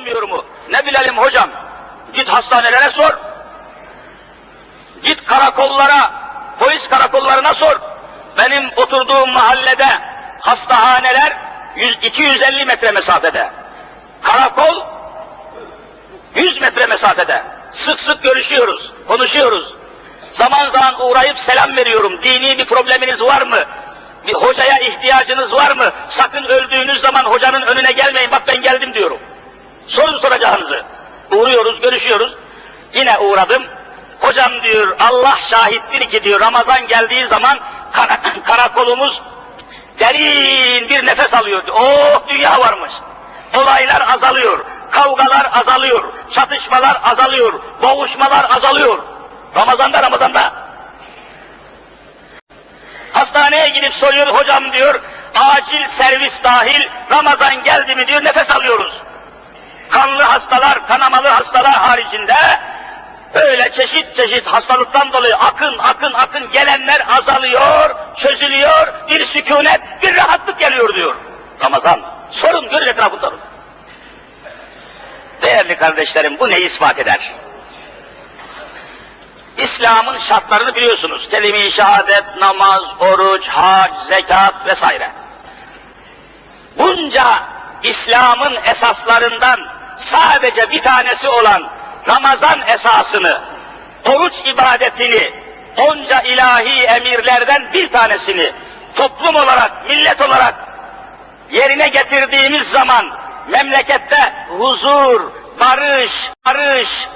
olmuyor mu? Ne bilelim hocam. Git hastanelere sor. Git karakollara, polis karakollarına sor. Benim oturduğum mahallede hastahaneler 100, 250 metre mesafede. Karakol 100 metre mesafede. Sık sık görüşüyoruz, konuşuyoruz. Zaman zaman uğrayıp selam veriyorum. Dini bir probleminiz var mı? Bir hocaya ihtiyacınız var mı? Sakın öldüğünüz zaman hocanın önüne gelmeyin. Bak ben geldim diyorum. Görüşüyoruz. Yine uğradım. Hocam diyor, Allah şahittir ki diyor, Ramazan geldiği zaman kara- karakolumuz derin bir nefes alıyor. diyor. Oh dünya varmış. Olaylar azalıyor, kavgalar azalıyor, çatışmalar azalıyor, boğuşmalar azalıyor. Ramazanda Ramazanda. Hastaneye gidip soruyor hocam diyor, acil servis dahil Ramazan geldi mi diyor nefes alıyoruz. Hastalar, kanamalı hastalar haricinde böyle çeşit çeşit hastalıktan dolayı akın akın akın gelenler azalıyor, çözülüyor, bir sükunet, bir rahatlık geliyor diyor. Ramazan. Sorun görün etrafında. Değerli kardeşlerim bu neyi ispat eder? İslam'ın şartlarını biliyorsunuz. Kelime-i şehadet, namaz, oruç, hac, zekat vesaire. Bunca İslam'ın esaslarından sadece bir tanesi olan Ramazan esasını, oruç ibadetini, onca ilahi emirlerden bir tanesini toplum olarak, millet olarak yerine getirdiğimiz zaman memlekette huzur, barış, barış,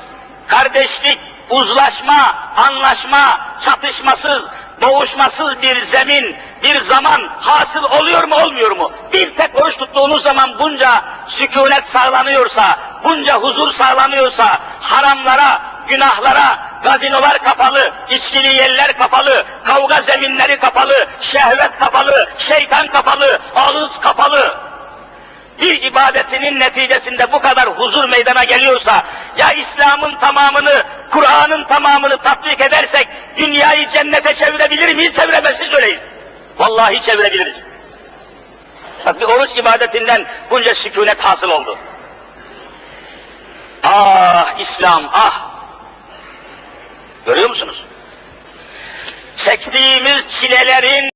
kardeşlik, uzlaşma, anlaşma, çatışmasız, boğuşmasız bir zemin, bir zaman hasıl oluyor mu olmuyor mu? Bir tek oruç tuttuğunuz zaman bunca sükunet sağlanıyorsa, bunca huzur sağlanıyorsa, haramlara, günahlara, gazinolar kapalı, içkili yerler kapalı, kavga zeminleri kapalı, şehvet kapalı, şeytan kapalı, ağız kapalı, bir ibadetinin neticesinde bu kadar huzur meydana geliyorsa, ya İslam'ın tamamını, Kur'an'ın tamamını tatbik edersek, dünyayı cennete çevirebilir miyiz, çeviremez siz. Vallahi çevirebiliriz. Bak bir oruç ibadetinden bunca sükunet hasıl oldu. Ah İslam, ah! Görüyor musunuz? Çektiğimiz çilelerin